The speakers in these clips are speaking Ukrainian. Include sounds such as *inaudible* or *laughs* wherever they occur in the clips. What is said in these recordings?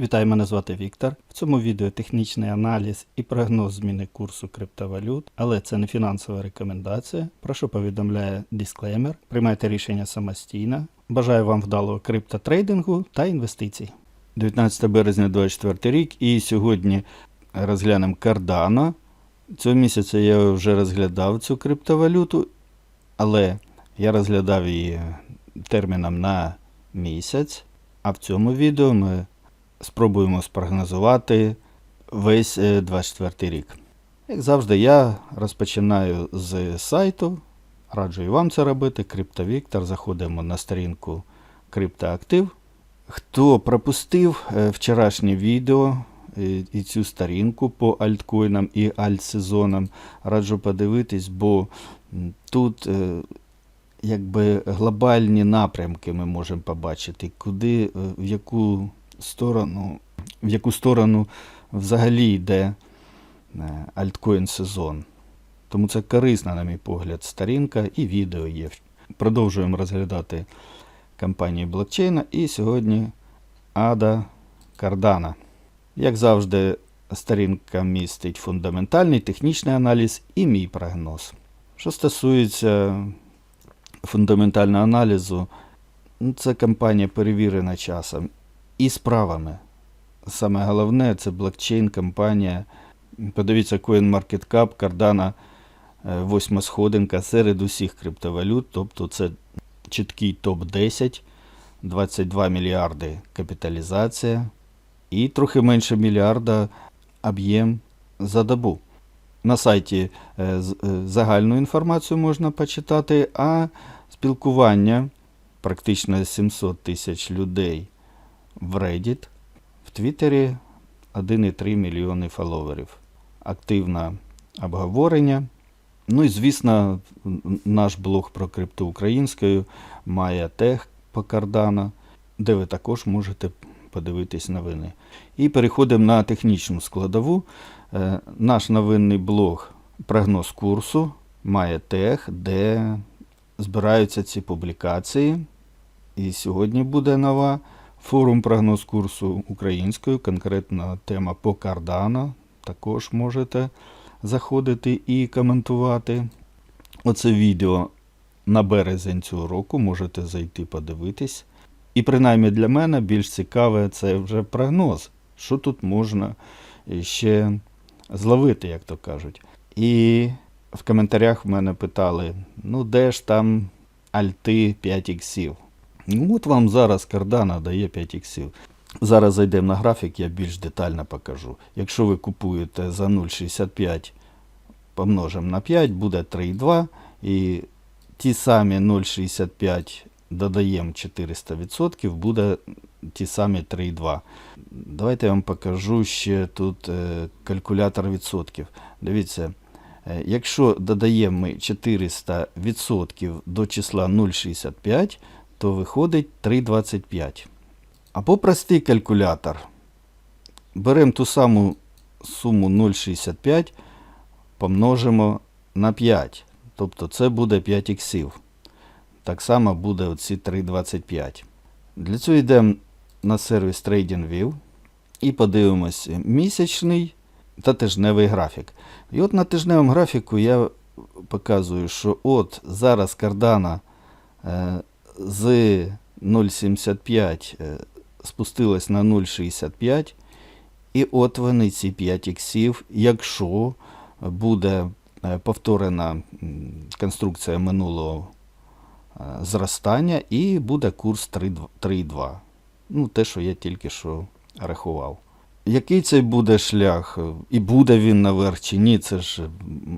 Вітаю, мене звати Віктор. В цьому відео технічний аналіз і прогноз зміни курсу криптовалют, але це не фінансова рекомендація. Прошу повідомляє дисклеймер. Приймайте рішення самостійно. Бажаю вам вдалого криптотрейдингу та інвестицій. 19 березня 2024 рік і сьогодні розглянемо Cardano. Цього місяця я вже розглядав цю криптовалюту, але я розглядав її терміном на місяць. А в цьому відео ми спробуємо спрогнозувати весь е, 24 рік. Як завжди, я розпочинаю з сайту. Раджу і вам це робити. CryptoVictor. Заходимо на сторінку Криптоактив. Хто пропустив е, вчорашнє відео е, і цю сторінку по альткоїнам і альтсезонам, раджу подивитись, бо тут е, якби глобальні напрямки ми можемо побачити, куди, е, в яку сторону, в яку сторону взагалі йде е, альткоін сезон. Тому це корисна, на мій погляд, сторінка і відео є. Продовжуємо розглядати компанію блокчейна і сьогодні Ада Кардана. Як завжди, сторінка містить фундаментальний технічний аналіз і мій прогноз. Що стосується фундаментального аналізу, ну, це компанія перевірена часом і справами. Саме головне це блокчейн компанія. Подивіться, CoinMarketCap, Cardano, е, восьма сходинка серед усіх криптовалют, тобто це чіткий топ-10, 22 мільярди капіталізація і трохи менше мільярда об'єм за добу. На сайті е, е, загальну інформацію можна почитати, а спілкування практично 700 тисяч людей в Reddit, в Твіттері 1,3 мільйони фоловерів. Активне обговорення. Ну і звісно, наш блог про крипту українською має тех по Cardano, де ви також можете подивитись новини. І переходимо на технічну складову. Е, Наш новинний блог прогноз курсу має тех, де збираються ці публікації. І сьогодні буде нова форум прогноз курсу українською, конкретна тема по Cardano. Також можете заходити і коментувати. Оце відео на березень цього року можете зайти подивитись. І принаймні для мене більш цікаве це вже прогноз, що тут можна ще зловити, як то кажуть. І в коментарях в мене питали: ну де ж там альти 5 іксів? Ну, от вам зараз Cardano дає 5 іксів. Зараз зайдемо на графік, я більш детально покажу. Якщо ви купуєте за 0,65 помножимо на 5, буде 3,2. І ті самі 0,65 додаємо 400%, буде ті самі 3,2. Давайте я вам покажу ще тут е, калькулятор відсотків. Дивіться, е, якщо додаємо ми 400% до числа 0,65, то виходить 3,25. Або простий калькулятор. Беремо ту саму суму 0,65, помножимо на 5. Тобто це буде 5 іксів. Так само буде оці 3,25. Для цього йдемо на сервіс TradingView і подивимося місячний та тижневий графік. І от на тижневому графіку я показую, що от зараз Cardano е, з 0,75 е, спустилась на 0,65. І от вони ці 5 іксів, якщо буде е, повторена конструкція минулого е, зростання, і буде курс 3,2 3,2. Ну, те, що я тільки що рахував. Який це буде шлях? І буде він наверх чи ні, це ж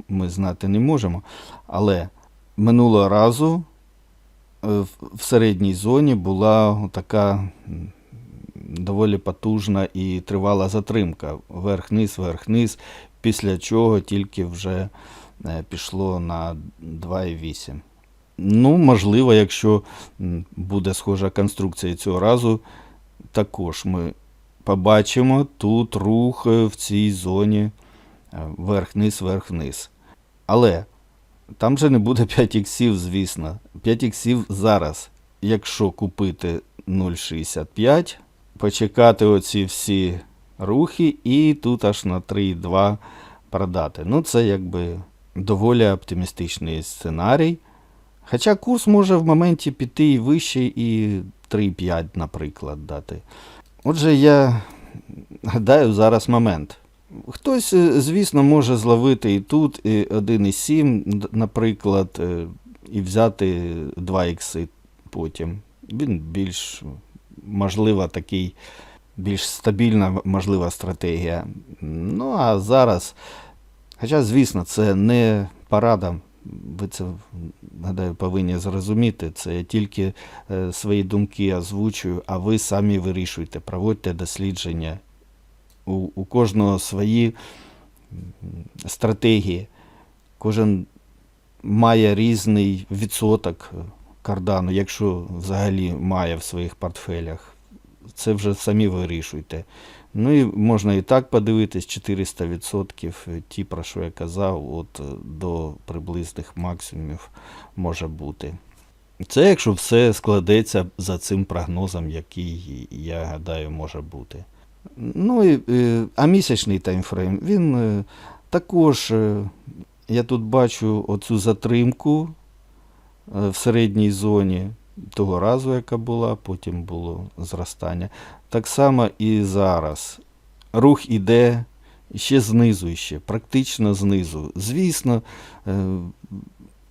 ми знати не можемо. Але минулого разу в в середній зоні була така доволі потужна і тривала затримка. Верх-низ, верх-низ, після чого тільки вже е, пішло на 2,8. Ну, можливо, якщо буде схожа конструкція цього разу, також ми побачимо тут рух е, в цій зоні е, верх-низ, верх-вниз. Але там же не буде *laughs* 5 іксів, звісно. 5 іксів зараз, якщо купити 0,65, почекати оці всі рухи і тут аж на 3,2 продати. Ну, це якби доволі оптимістичний сценарій. Хоча курс може в моменті піти і вище, і 3,5, наприклад, дати. Отже, я гадаю зараз момент. Хтось, е, звісно, може зловити і тут, і 1,7, наприклад, е, і взяти 2 ікси потім. Він більш можливо такий, більш стабільна можлива стратегія. Ну а зараз, хоча, звісно, це не порада. Ви це, гадаю, повинні зрозуміти. Це я тільки е, свої думки озвучую, а ви самі вирішуйте, проводьте дослідження. У, у кожного свої стратегії. Кожен має різний відсоток кардану, якщо взагалі має в своїх портфелях. Це вже самі вирішуйте. Ну і можна і так подивитись, 400% е, ті, про що я казав, от е, до приблизних максимумів може бути. Це якщо все складеться за цим прогнозом, який, я гадаю, може бути. Ну і е, а місячний таймфрейм, він е, також, е, я тут бачу оцю затримку в середній зоні того разу, яка була, потім було зростання. Так само і зараз. Рух іде ще знизу, ще, практично знизу. Звісно,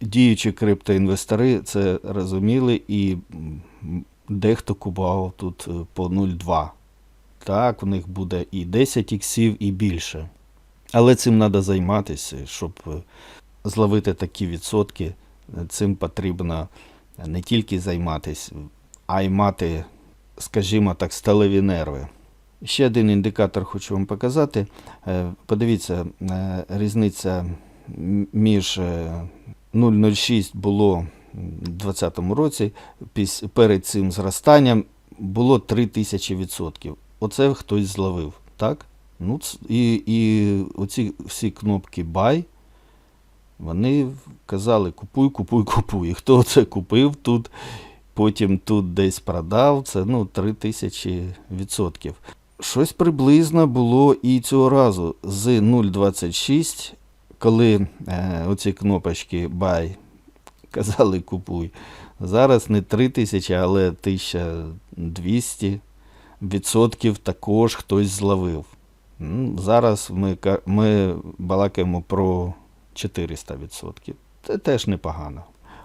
діючі криптоінвестори це розуміли, і дехто купував тут по 0,2. Так, у них буде і 10 іксів, і більше. Але цим треба займатися, щоб е, зловити такі відсотки. Цим потрібно не тільки займатися, а й мати, скажімо так, сталеві нерви. Ще один індикатор хочу вам показати. Е, Подивіться, е, різниця між е, 0,06 було в 2020 році, перед цим зростанням було 3000 відсотків. Оце хтось зловив, так? Ну, і, і оці всі кнопки Buy, вони казали купуй, купуй, купуй. І хто це купив тут, потім тут десь продав, це ну, 3000 відсотків. Щось приблизно було і цього разу з 0,26, коли е, оці кнопочки Buy казали купуй. Зараз не 3000, але 1200 відсотків також хтось зловив. Ну, Зараз ми, ми балакаємо про 400 відсотків. Це теж непогано.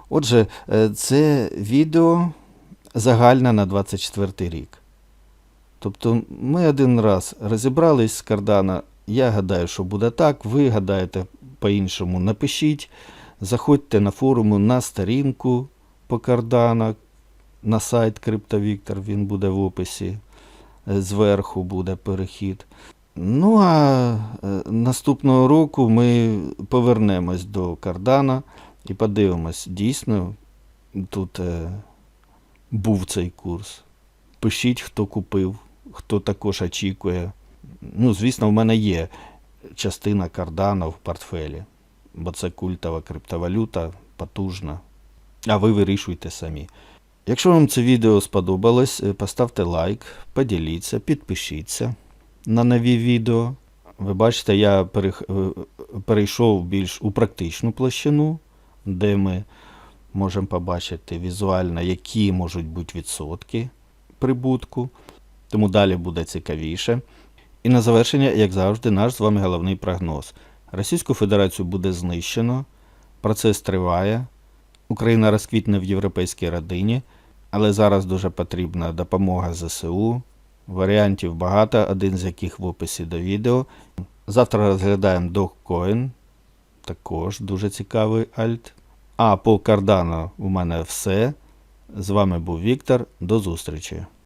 Отже, е, це відео загальне на 24 рік. Тобто ми один раз розібрались з кардана. Я гадаю, що буде так. Ви гадаєте по-іншому. Напишіть, заходьте на форуму на сторінку по кардана, на сайт CryptoVictor, він буде в описі. Е, Зверху буде перехід. Ну а е, наступного року ми повернемось до кардана і подивимось, дійсно тут е, був цей курс. Пишіть, хто купив, хто також очікує. Ну, звісно, в мене є частина кардана в портфелі, бо це культова криптовалюта, потужна. А ви вирішуйте самі. Якщо вам це відео сподобалось, е, поставте лайк, поділіться, підпишіться на нові відео. Ви бачите, я е, перейшов більш у практичну площину, де ми можемо побачити візуально, які можуть бути відсотки прибутку. Тому далі буде цікавіше. І на завершення, як завжди, наш з вами головний прогноз. Російську Федерацію буде знищено, процес триває, Україна розквітне в європейській родині, але зараз дуже потрібна допомога ЗСУ. Варіантів багато, один з яких в описі до відео. Завтра розглядаємо Dogecoin, також дуже цікавий альт. А по кардану у мене все. З вами був Віктор. До зустрічі!